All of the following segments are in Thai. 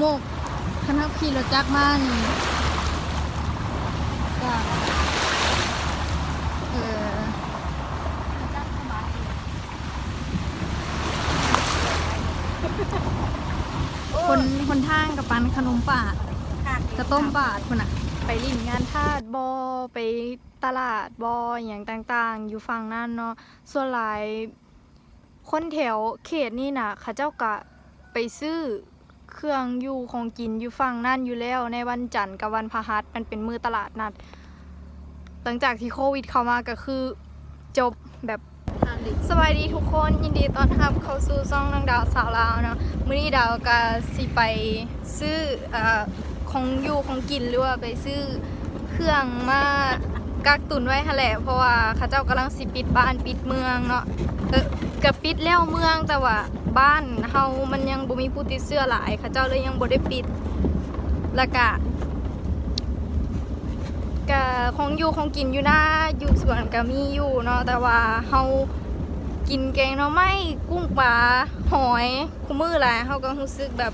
โมกคณะขี่รถจักรมานี่ก็เออคนคนทางกับปันขนมปาดกระต้มปาดคนน่ะ ไปลินงานทาดบอไปตลาดบออย่างต่างๆ อยู่ฝั่งนั้นเนาะส่วนหลายคนแถวเขตนี่นะเขาเจ้ากะไปซื้อ เครื่องอยู่ของกินอยู่ฝั่งนั่นอยู่แล้ว ในวันจันทร์กับวันพฤหัสมันเป็นมือตลาดนัด หลังจากที่โควิดเข้ามาก็คือจบแบบสวัสดีทุกคนยินดีต้อนรับเข้าสู่ซ่องนางดาวสาวลาวเนาะมื้อนี้ดาวก็สิไปซื้ออของอยู่ของกินหรือว่าไปซื้อเครื่องมากักตุนไว้แหละเพราะว่าเขาเจ้ากำลังสิปิดบ้านปิดเมืองเนาะเออกับปิดแล้วเมืองแต่ว่า บ้านเฮามันยังบ่มีผู้ติดเชื้อหลายเขาเจ้าเลยยังบ่ได้ปิดแล้วก็ก็ของอยู่ของกินอยู่หน้าอยู่สวนก็มีอยู่เนาะแต่ว่าเฮากินแกงหน่อไม้กุ้งปลาหอยคุมื้อหลายเฮาก็รู้สึกแบบ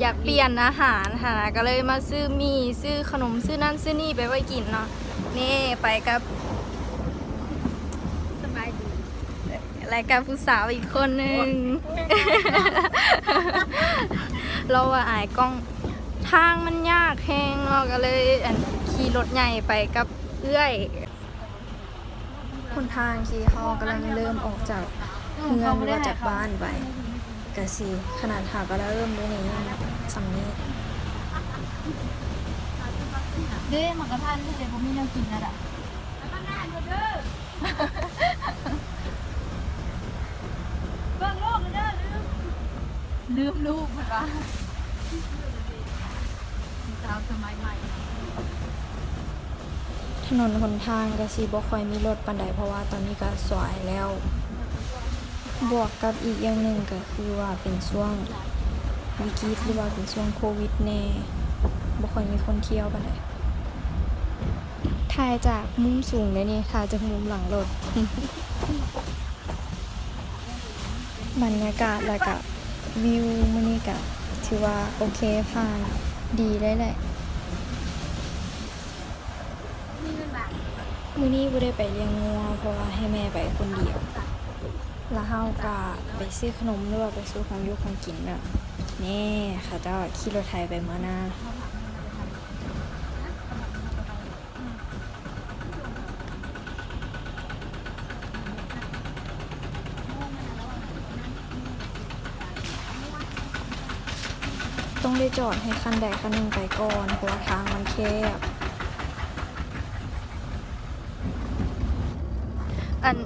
อยากเปลี่ยนอาหารหาก็เลยมาซื้อมีซื้อขนมซื้อนั่นซื้อนี่ไปไว้กินเนาะนี่ไปกับ สบายดี รายการผู้สาวอีกคนหนึ่งเราว่าอายกล้องทางมันยากแหงเราก็เลยขี่รถใหญ่ไปกับเอื้อยคนทางขี่เขากำลังเริ่มออกจากเมืองหรือว่าจากบ้านไปกะสิขนาดหาก็เริ่มด้วยนี่สำนี้เด้หมักกระทันที่เดี๋ยวผมมีแนวกินแล้วอะเบิ่งลูกเด้อลืม ลืมลูกมันวะสาวสมัยใหม่ถนนหนทางก็สิบ่ค่อยมีรถปานใดเพราะว่าตอนนี้ก็สวยแล้ว บวกกับอีกอย่างหนึ่งก็คือว่าเป็นช่วงวิกฤตหรือว่าเป็นช่วงโควิดแน่บ่ค่อยมีคนเที่ยวปานใดถ่ายจากมุมสูงเลยนี่ถ่ายจากมุมหลังรถบรรยากาศแล้วก็ วิวมื้อนี้ก็ถือว่าโอเคผ่านดีได้แหละมื้อนี้บ่ได้ไปเลี้ยงงัวเพราะว่าให้แม่ไปคนเดียวแล้วเฮาก็ไปซื้อขนมหรือว่าไปซื้อของยุของกินน่ะนี่ค่ะเจ้าขี่รถไทยไปเมื่อหน้า ต้องได้จอดให้คันใดคันหนึ่งไปก่อนเพราะว่าทางมันแคบ อัน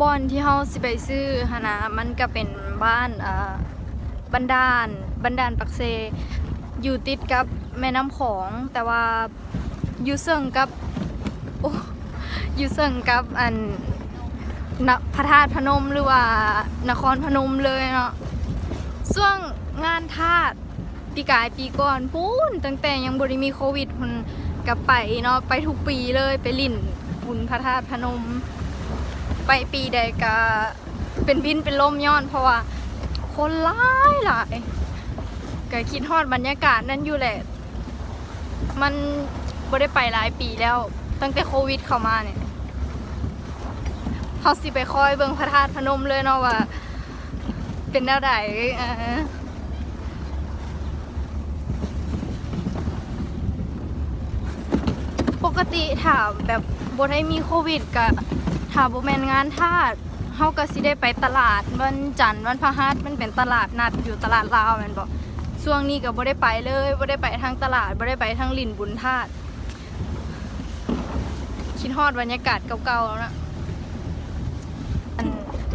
บอนที่เฮาสิไปซื้อหนนะมันก็เป็นบ้านอ่าบันดาลบันดาลปักเซ อยู่ติดกับแม่น้ำของ แต่ว่าอยู่เซิงกับโอ้อยู่เซิงกับอันนพระธาตุพนมหรือว่านครพนมเลยเนาะช่วงงานทาส ปีกายปีก่อนพูนตั้งแต่ยังบริมีโควิดมันกับไปเนาะไปทุกปีเลยไปลิ่นบุญพระธาตุพนม ไปปีใดก็เป็นบินเป็นลมย้อน เพราะว่าคนหลายหลายก็คิดฮอดบรรยากาศนั้นอยู่แหละ มันบ่ได้ไปหลายปีแล้ว ตั้งแต่โควิดเข้ามาเนี่ยเขาสิไปคอยเบิ่งพระธาตุพนมเลยเนาะว่า เป็นแนวใดเออ กติถามแบบบ่ได้มีโควิดก็ถ้าบ่แม่นงานทาสเฮาก็สิได้ไปตลาดวันจันทร์วันพฤหัสมันเป็นตลาดนัดอยู่ตลาดลาวแม่นบ่ช่วงนี้ก็บ่ได้ไปเลยบ่ได้ไปทางตลาดบ่ได้ไปทางลินบุญทาสคิดฮอดบรรยากาศเก่าๆแล้วนะ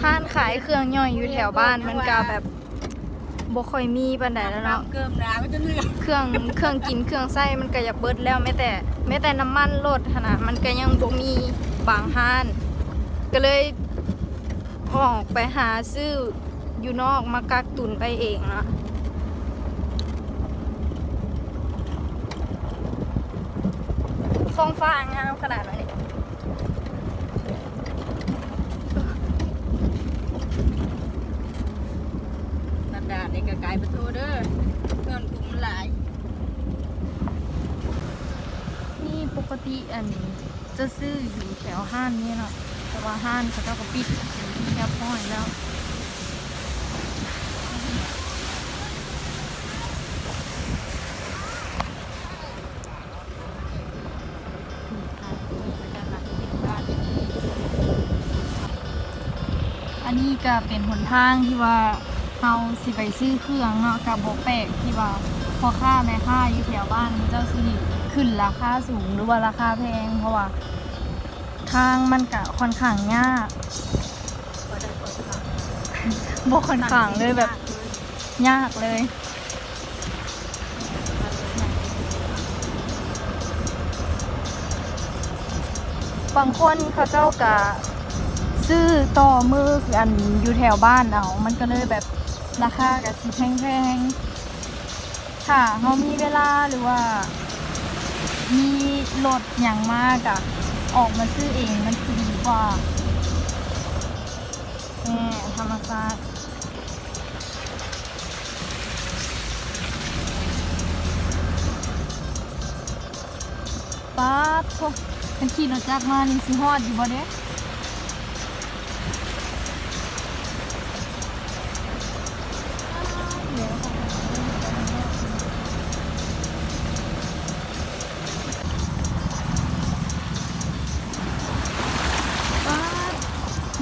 ท่านขายเครื่องย่อยอยู่แถวบ้านมันก็แบบ บ่ค่อยมีปานใดแล้วเนาะ เกิมร้าก็จะเหลือเครื่องเครื่องกินเครื่องไส้มันก็อยากเบิดแล้วแม้แต่แม้แต่น้ำมันรถขนาดมันก็ยังบ่มีบางห้าน ก็เลยออกไปหาซื้ออยู่นอกมากักตุนไปเองนะฟองฟ้างามขนาดไหน นนันดาในกระกายประตูเด้อเงินกุมหลาย นี่ปกติอันนี้จะซื้ออยู่แถวห้านนี่เนาะแต่ว่าห้านเขาเจ้าก็ปิดแคบห้อยแล้วอันนี้ก็เป็นหนทางที่ว่าาสิไปซื้อเครื่องเนาะกับโบแปลกที่ว่าพอค่าแม่ค่าอยู่แถวบ้านเจ้าสิขึ้นราคาสูงหรือว่าราคาแพง เพราะว่าทางมันกะค่อนข้างยากโบค่อนข้างเลยแบบ ยากเลยบางคนเขาเจ้ากะซื้อต่อมือคืออันอยู่แถวบ้านเอา มันก็เลยแบบ ราคากะสิแพงๆค่ะเขามีเวลาหรือว่า มีรถอย่างมากอะออกมาซื้อเองมันดีกว่าแน่ธรรมศาสตร์ป๊าดโถเป็นขี่รถจักรมานี่สิฮอดอยู่บ่เด้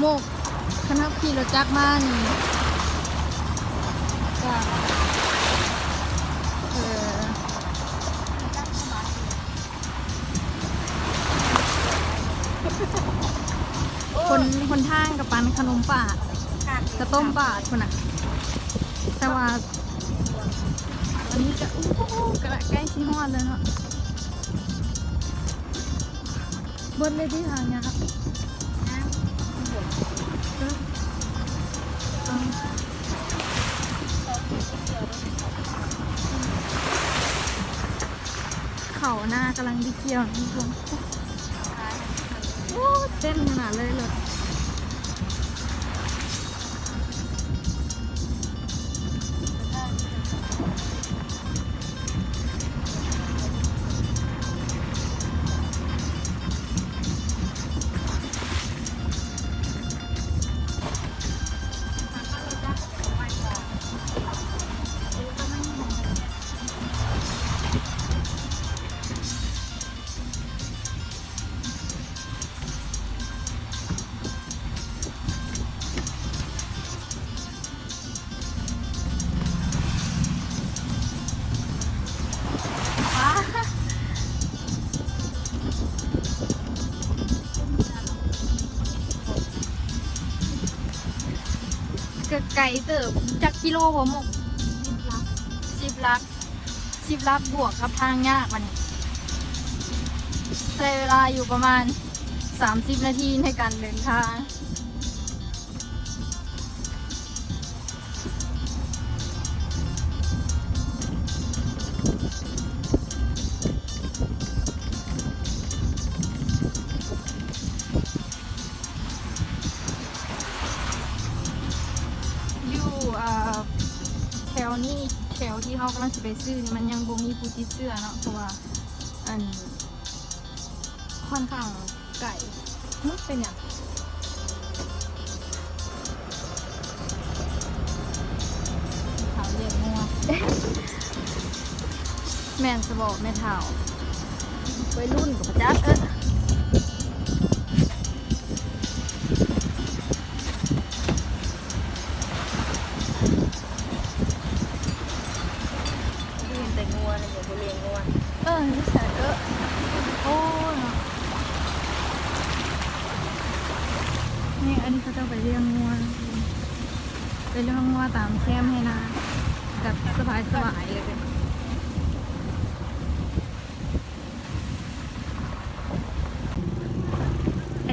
โมกคณะขี่รถจักรมานี่จ้ะเออคนคนทางกับปันขนมป่าดกระต้มป่าคนน่ะ แต่ว่าอันนี้จะอู้กระใกล้ชิฮอดเลยเนาะบนเลยที่ทางเนี้ยครับากำลังดีเกี่ยวนี่ลงโอ้เต้นขนาดเลยเลย ไก่เติบจากกิโลหัวหมกสิบลักสิบลักบวกกับทางยากมันใช้เวลาอยู่ประมาณ 30 นาทีในการเดินทาง เขากำลังจะไปซื้อนี่มันยังบ่มีผู้ติดเชื้อเนาะเพราะว่าอันค่อนข้างไก่มึกเป็นอย่างขาวเรียกงัวแม่นสบอกแม่เท่าไว้รุ่นกับประจักษ์เออ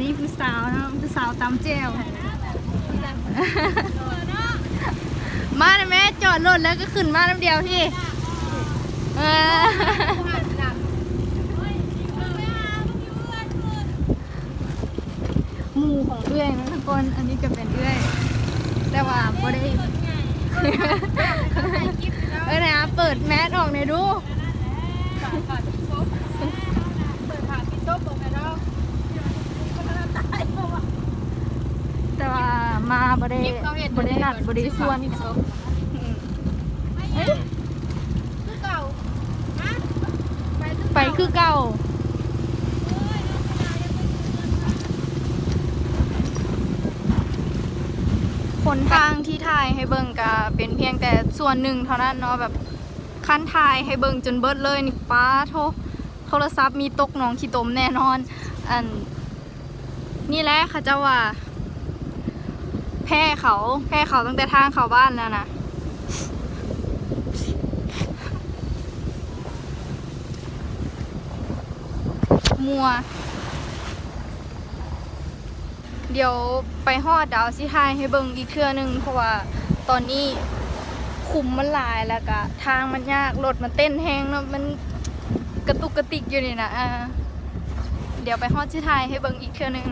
นนี้ผู้สาวนะผู้สาวตามแจวมาเลยแม่จอดรถแล้วก็ขึ้นมาน้ำเดียวพี่เออหมูของเอื้อยนะทุกคนอันนี้ก็เป็นเอื้อย แต่ว่าบ่ได้เออนะเปิดแมสออกหน่อยดู แต่ว่า มาบ่ได้บ่ได้นัดบ่ได้ชวนเอ้ยไปคือเก่าผลทางที่ถ่ายให้เบิ่งก็เป็นเพียงแต่ส่วนหนึ่งเท่านั้นเนาะแบบขั้นถ่ายให้เบิ่งจนเบิดเลยนี่ป้าโทรโทรศัพท์มีตกหนองขี้ตมแน่นอน อัน นี่แหละเขาเจ้าว่า แพ้เขา แพ้เขาตั้งแต่ทางเขาบ้านแล้วนะ มัว เดี๋ยวไปฮอดดาวสิทายให้เบิ่งอีกเทื่อหนึง เพราะว่าตอนนี้คุมมันลายแล้วก็ทางมันยากรถมันเต้นแฮงเนาะมันกระตุกกระติกอยู่นี่นะเดี๋ยวไปฮอดสิทายให้เบิ่งอีกเทื่อหนึง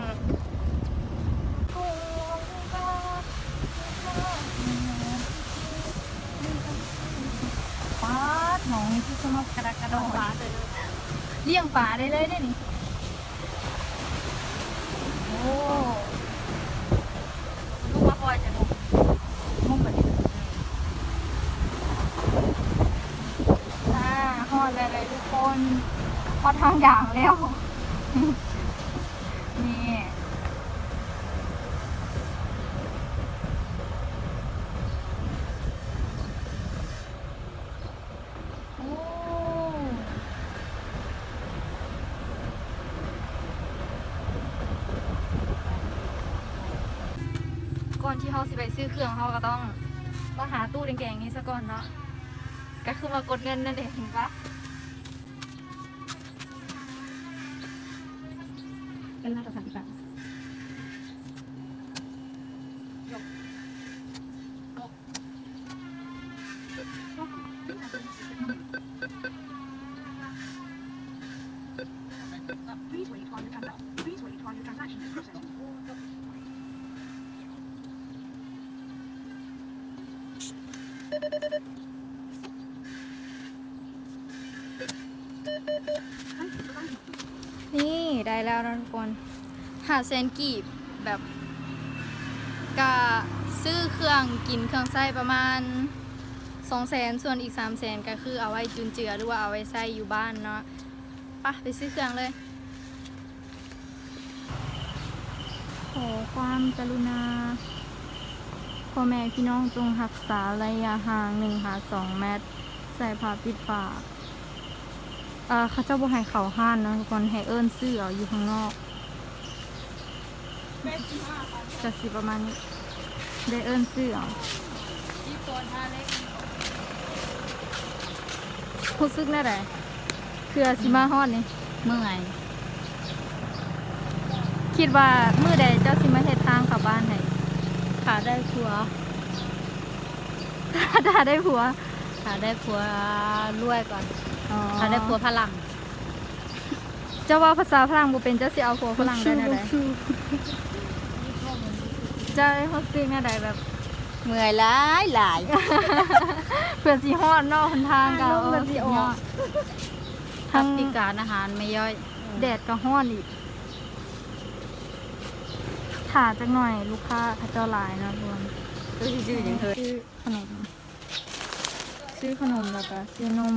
ป้าดหนองนี่ ที่สมบกระดักกระดองปลาเลยเลี้ยงป่าได้เลยได้นี่โอ้ลูกว่าพลอยจะงงมุ่งแบบนี้อ่าฮอดเลยเลยทุกคนฮอดทางอย่างแล้ว นี่ โอ้ก่อนที่เขาสิไปซื้อเค รื่องเขาก็ต้องมาหาตู้แดงๆนี้ซะก่อนเนาะก็คือมากดเงินนั่นเองเห็นปะเป็นราชการที่แบบ นี่ได้แล้วนะทุกคน หาแสนกีบแบบกะซื้อเครื่องกินเครื่องใส้ประมาณสองแสนส่วนอีกสามแสนก็คือเอาไว้จุนเจือหรือว่าเอาไว้ใส่อยู่บ้านเนาะปะไปซื้อเครื่องเลยขอความกรุณาพ่อแม่พี่น้องจงรักษาระยะห่างหนึ่งหาสองเมตร ใส่ผ้าปิดปาก อ่อเขาเจ้าบ่ให้เขาห้านเนาะทุกคนให้เอิ้นซื้อเอาอยู่ข้างนอกจะสิประมาณนี้ ได้เอิ้นซื้อเอาที่ตัวท่าเล็กรู้สึกแน่ไดคือสิมาฮอดนี่เมื่อยคิดว่ามื้อใดเจ้าสิมาเฮ็ดทางเข้าบ้านไหนขาได้ผัวถ้าได้ผัวขาได้ผัวรวยก่อน อ๋อขาได้ผัวพลังเจ้าว่าภาษาฝรั่งบ่เป็นเจ้าสิเอาผัวฝรั่งได้แน่ใดเจ้าได้รู้สึกแน่ใดแบบ เมื่อยหลายหลายเพื่อสิฮอดเนอกหนทางก็ลมมันสิออกทั้งพิการอาหารไม่ย่อย แดดก็ห้อนอีกถ่าจักหน่อยลูกค้าเขาเจ้าหลายนะรวมก็ชื่อยังเคยซื้อขนม ซื้อขนมแล้วก็ซื้อนม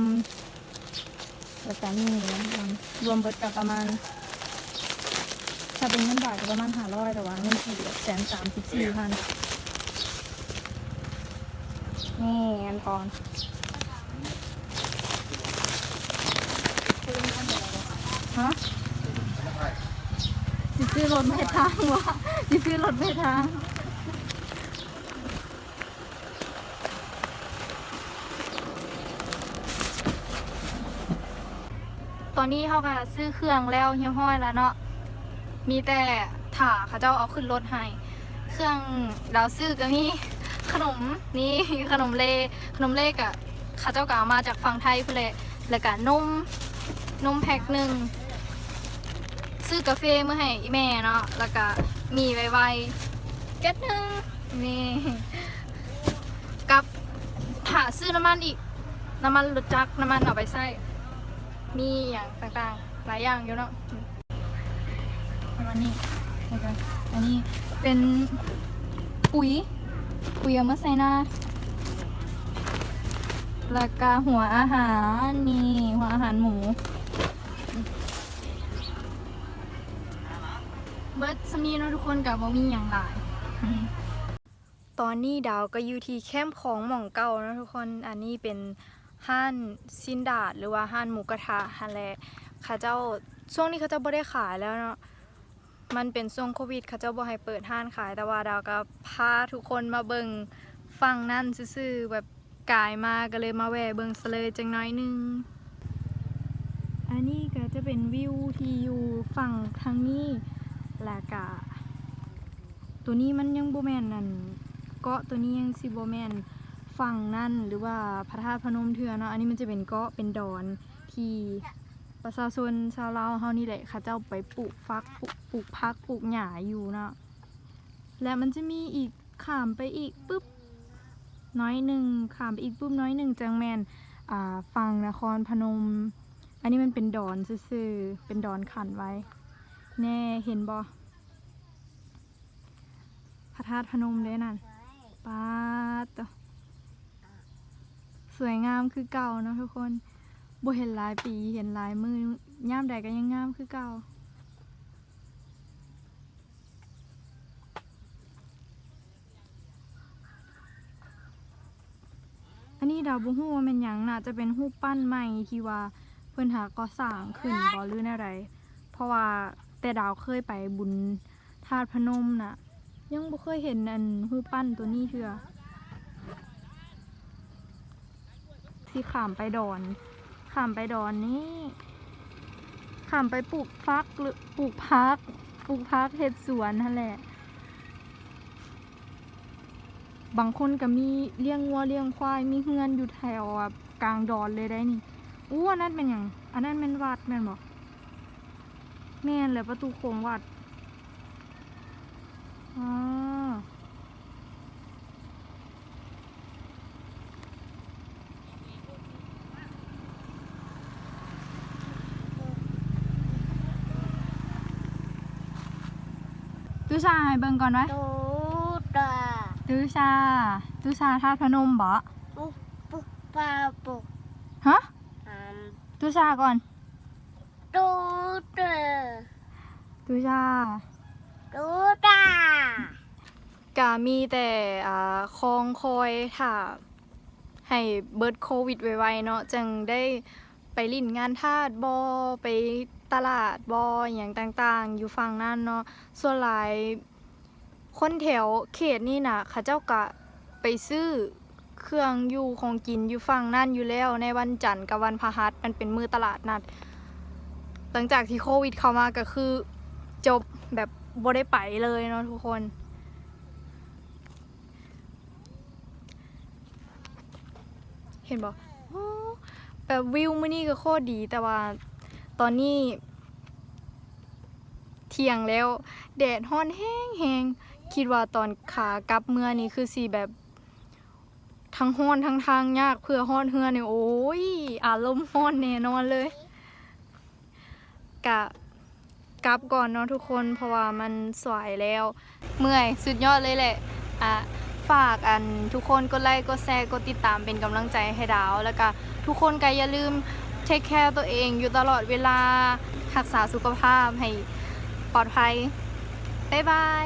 แล้วก็นี่นะรวมรวมเบิดกับประมาณ ถ้าเป็นเงินบาทก็ประมาณห้าร้อยแต่ว่าเงินกี่แสนสามสิบสี่พันนี่เงินทอนฮะสิซื้อรถไม่ทางวะสิซื้อรถไม่ทาง อนนี้เขาก็ซื้อเครื่องแล้วเฮียห้อยแล้วเนาะมีแต่ถ่าเขาเจ้าเอาขึ้นรถให้ เครื่องเราซื้อก็มีขนมนี่ขนมเลขนมเลกอะเขาเจ้าก็เอามาจากฝั่งไทยเพื่อเลยแล้วก็นมนมแพ็คหนึ่งซื้อกาแฟเมื่อให้แม่เนาะแล้วก็มีไวๆแก๊สหนึ่งนี่กับหาซื้อน้ำมันอีกน้ำมันรถจักรน้ำมันเอาไปใส่ มีอย่างต่างๆ หลายอย่างอยู่เนาะประมาณนี้แล้วก็อันนี้เป็นปุ๋ยปุ๋ยเอามาใส่หน้าแล้วก็หัวอาหารนี่หัวอาหารหมูเบิร์ดสมีเนาะทุกคนกับว่ามีอย่างหลาย ตอนนี้ดาวก็อยู่ที่แคมป์ของหม่องเก่านะทุกคน อันนี้เป็น ห้านซินดาดหรือว่าห้านหมูกระทะฮันแหละเขาเจ้าช่วงนี้เขาเจ้าบ่ได้ขายแล้วเนาะมันเป็นช่วงโควิดเขาเจ้าบ่ให้เปิดห้านขายแต่ว่าดาวก็พาทุกคนมาเบิ่งฟังนั่นซื่อๆแบบกายมาก็เลยมาแวะเบิ่งซะเลยจังน้อยนึงอันนี้ก็จะเป็นวิวที่อยู่ฝั่งทางนี้แล้วก็ตัวนี้มันยังบ่แมนนั่นเกาะตัวนี้ยังสิบ่แม่น ฝั่งนั่นหรือว่าพระธาตุพนมเทือเนาะอันนี้มันจะเป็นเกาะเป็นดอนที่ประชาชนชาวลาวเฮานี่แหละเขาเจ้าไปปลูกฟักปลูกพักปลูกหญ้าอยู่เนาะและมันจะมีอีกข้ามไปอีกปุ๊บน้อยหนึ่งข้ามไปอีกปุ๊บน้อยหนึ่งจังแมนอ่าฝั่งนครพนม อันนี้มันเป็นดอนซื่อๆเป็นดอนขันไว้ แน่เห็นบ่พระธาตุพนมเด้นั่นป้าต วสวยงามคือเก่าเนาะทุกคนบ่เห็นหลายปีเห็นหลายมือย่ามใดก็ยังงามคือเก่าอันนี้ดาวบ่ฮู้ว่าแม่นหยังน่าจะเป็นรูปั้นใหม่ที่ว่าเพิ่อนหาก่อสร้างขึ้นบ่หรือแนวใดเพราะว่าแต่ดาวเคยไปบุญธาตุพนมน่ะ ยังบ่เคยเห็นอันรูปั้นตัวนี้เทื่อ ที่ขามไปดอนขามไปดอนนี้ขามไปปลูกฟักหรือปลูกพักปลูกพักเฮ็ดสวนนั่นแหละ บางคนก็มีเลี้ยงวัวเลี้ยงควายมีเฮือนอยู่แถวกลางดอนเลยได้นี่อู้อันนั้นเป็นยังอันนั้นเป็นวัดแม่นบ่แม่นเลยประตูโค้งวัดอ๋อ ตุชาให้เบิ่งก่อนไหมตูตาตุชาตุชาธาตุพนมบ่ปุกปุกปาปุกฮะอันตุชาก่อนตูเตอตุชาตูตาก็มีแต่อ่าคองคอยถ้าให้เบิดโควิดไวๆเนาะจังได้ไปลิ่นงานทาสบอไป ตลาดบออย่างต่างๆ อยู่ฝั่งนั้นเนาะส่วนหลายคนแถวเขตนี่น่ะเขาเจ้ากะไปซื้อเครื่องอยู่ของกินอยู่ฝั่งนั่นอยู่แล้วในวันจันทร์กับวันพฤหัสมันเป็นมือตลาดนัดหลังจากที่โควิดเข้ามาก็คือจบแบบบ่ได้ไปเลยเนาะทุกคน เห็นบอกแบบวิวมื้อนี้ก็โคตรดีแต่ว่า ตอนนี้ เที่ยงแล้ว แดดฮ้อนแห้งแหงคิดว่าตอนขากลับเมื่อนี้คือสีแบบ ทั้งฮ้อนทั้งทางยากเพื่อฮ้อนเฮือเนี่ยโอ้ยอารมณ์ฮ้อนแน่นอนเลยกะกลับก่อนเนาะทุกคนเพราะว่ามันสวยแล้ว เมื่อยสุดยอดเลยแหละอะฝากอันทุกคนกดไลค์กดแชร์กดติดตามเป็นกำลังใจให้ดาว แล้วก็ทุกคนก็อย่าลืม เทคแคร์ตัวเองอยู่ตลอดเวลา รักษาสุขภาพให้ปลอดภัย บ๊ายบาย